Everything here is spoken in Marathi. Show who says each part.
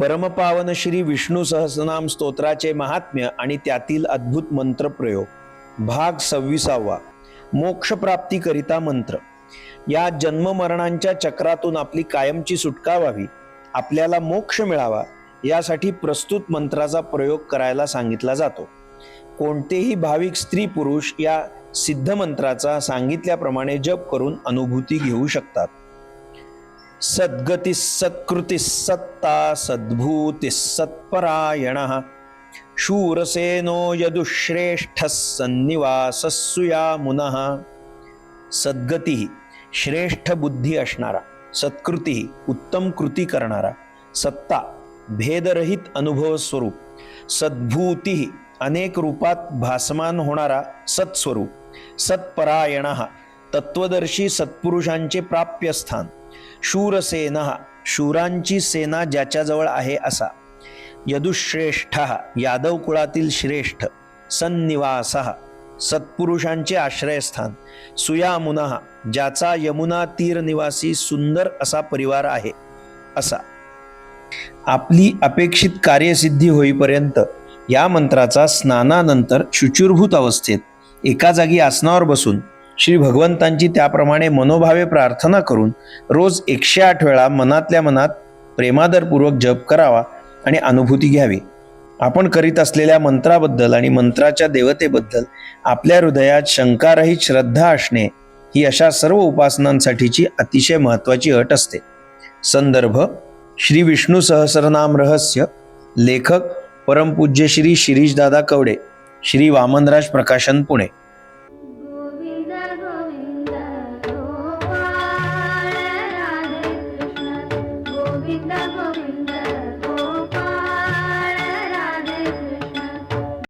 Speaker 1: परमपावन श्री विष्णू सहस्रनाम स्तोत्राचे महात्म्य आणि त्यातील अद्भुत मंत्रप्रयोग भाग सव्वीसावा. मोक्षप्राप्तीकरिता मंत्र. या जन्ममरणांच्या चक्रातून आपली कायमची सुटका व्हावी आपल्याला मोक्ष मिळावा यासाठी प्रस्तुत मंत्राचा प्रयोग करायला सांगितला जातो. कोणतेही भाविक स्त्री पुरुष या सिद्ध मंत्राचा सांगितल्याप्रमाणे जप करून अनुभूती घेऊ शकतात. सद्गती सत्कृती सत्ता सद्भूती सत्परायण। शूरसेनो यदुश्रेष्ठ सन्निवासस्सुया मुनः। सद्गती श्रेष्ठ बुद्धी असणारा सत्कृती उत्तम कृती करणारा सत्ता भेदरहित अनुभव स्वरूप सद्भूती अनेक रूपात भासमान होणारा सत्स्वरूप सत्परायण तत्वदर्शी सत्पुरुषांचे प्राप्यस्थान शूरसेन शूरांची सेना ज्याच्याजवळ आहे असा यदुश्रेष्ठ यादव कुळातील श्रेष्ठ सन्निवास सत्पुरुषांचे आश्रयस्थान सुयामुन ज्याचा यमुना तीर निवासी सुंदर असा परिवार आहे असा. आपली अपेक्षित कार्यसिद्धी होईपर्यंत या मंत्राचा स्नानानंतर शुचिरभूत अवस्थेत एका जागी आसनावर बसून श्री भगवंतांची त्याप्रमाणे मनोभावे प्रार्थना करून रोज एकशे आठ वेळा मनातल्या मनात प्रेमादरपूर्वक जप करावा आणि अनुभूती घ्यावी. आपण करीत असलेल्या मंत्राबद्दल आणि मंत्राच्या देवतेबद्दल आपल्या हृदयात शंकारहित श्रद्धा असणे ही अशा सर्व उपासनांसाठीची अतिशय महत्वाची अट असते. संदर्भ श्री विष्णू सहस्रनाम रहस्य लेखक परमपूज्य श्री शिरीषदादा कवडे श्री वामनराज प्रकाशन पुणे.